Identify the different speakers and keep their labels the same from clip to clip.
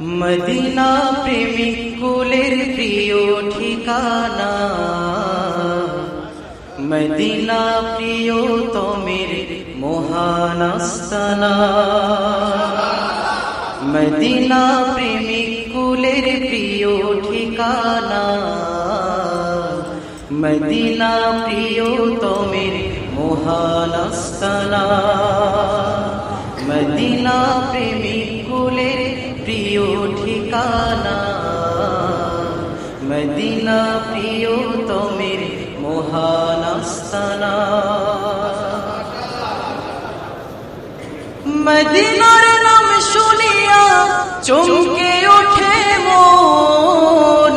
Speaker 1: Medina প্রেমিক কুলের প্রিয় ঠিকানা। মদিনা প্রিয় তমের মহানাস্তানা মদিনা প্রেমিক কুলের প্রিয় ঠিকানা। মদিনা প্রিয় তমের মহানাস্তানা মদিনা প্রেমিক কুলের প্রিয় ঠিকানা। মদিনা প্রিয় তমের মহানাস্তানা মদিনার নাম শুনিয়া চমকে ওঠে মন।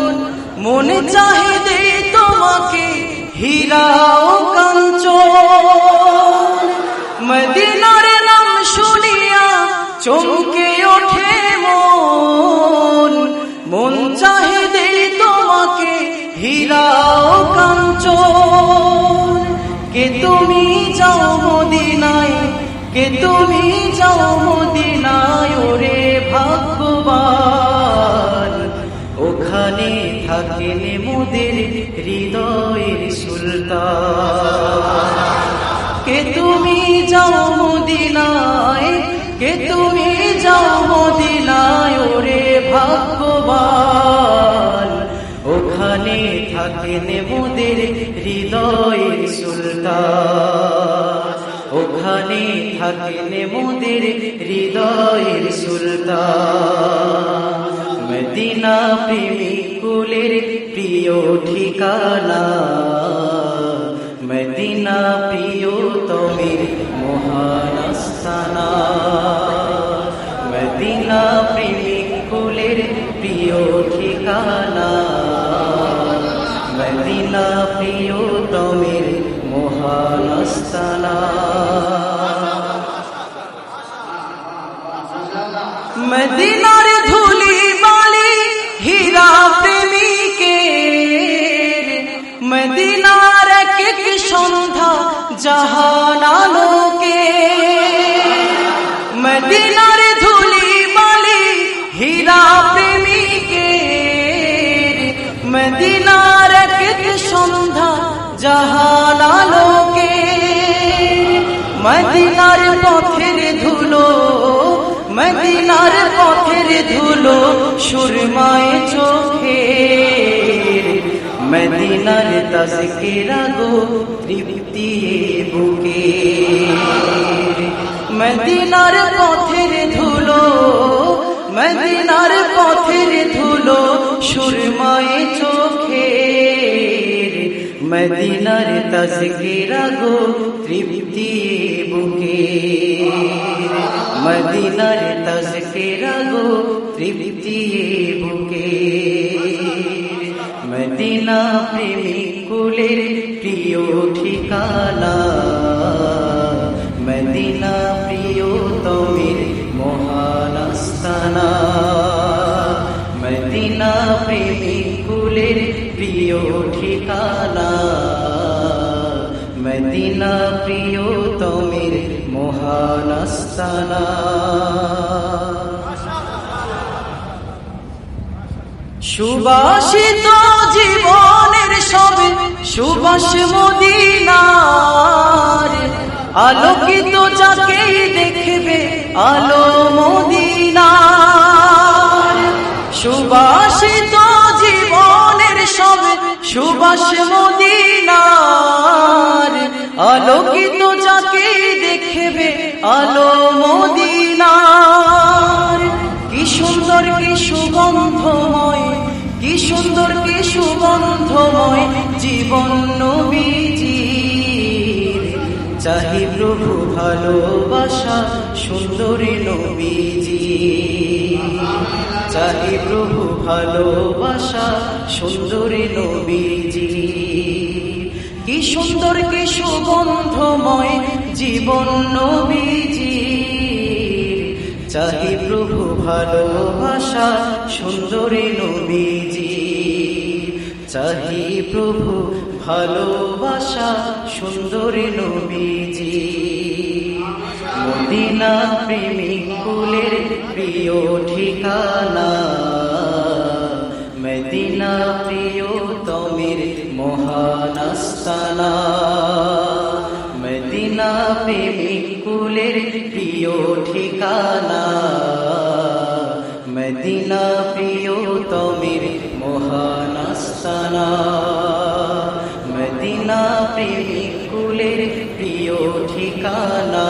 Speaker 1: মনে চাহে দে তোমাকে হীরা কে তুমি যাও মদিনায়, ওরে ভাগ্যবান। ওখানে থাকেন মোদের হৃদয়ের সুলতান। কে তুমি যাও মদিনায়, কে তুমি যাও মদিনায়, ওরে ভাগ্যবান। ওখানে থাকেন মোদের হৃদয়ের সুলতান। ওখানে থাকেন মোদের হৃদয়ের সুলতান। মদিনা প্রেমিক কুলের প্রিয় ঠিকানা। মদিনা প্রিয় তবে মহানাস্তানা জাহান আলোকে মদিনার ধুলি বালি হীরা প্রেমিকের মদিনার এক সন্ধ্যা জাহান আলোকে মদিনার পথের ধুলো, মদিনার পথের ধুলো সুরমায় চোখে। মদিনার তসকিরা গো তৃপ্তি বুকে মদিনার পথের ধুলো মদিনার পথের ধুলো সুরমায় চোখে মদিনার তসকিরা গো তৃপ্তি বুকে মদিনার তসকিরা গো তৃপ্তি বুকে মদিনা প্রেমিক কুলের প্রিয় ঠিকানা। মদিনা প্রিয় তমির মহানাস্তানা মদিনা প্রেমিক কুলের প্রিয় ঠিকানা। মদিনা প্রিয় তমির মহানাস্তানা সুবাসিত জীবনের সবে সুবাস মদিনার আলোকিত যাকেই দেখবে আলো মদিনার। সুবাসিত জীবনের সবে সুবাস মদিনার আলোকিত যাকেই দেখবে আলো মদিনার। চাহি প্রভু ভালোবাসা, সুন্দরী নবীজি। চাহি প্রভু ভালোবাসা, সুন্দরী নবীজি। কি সুন্দর, কি সুগন্ধময় জীবন নবীজি। চাহি প্রভু ভালোবাসা, সুন্দরী নবীজি। চাহি প্রভু ভালোবাসা, সুন্দরী নবীজি। মদিনা প্রেমিক কুলের প্রিয় ঠিকানা। মদিনা প্রিয় তমির মহানাস্তানা মদিনা প্রেমিক কুলের প্রিয় ঠিকানা। মদিনা প্রিয় তমির মহানাস্তানা মদিনা প্রেমিক কুলের প্রিয় ঠিকানা।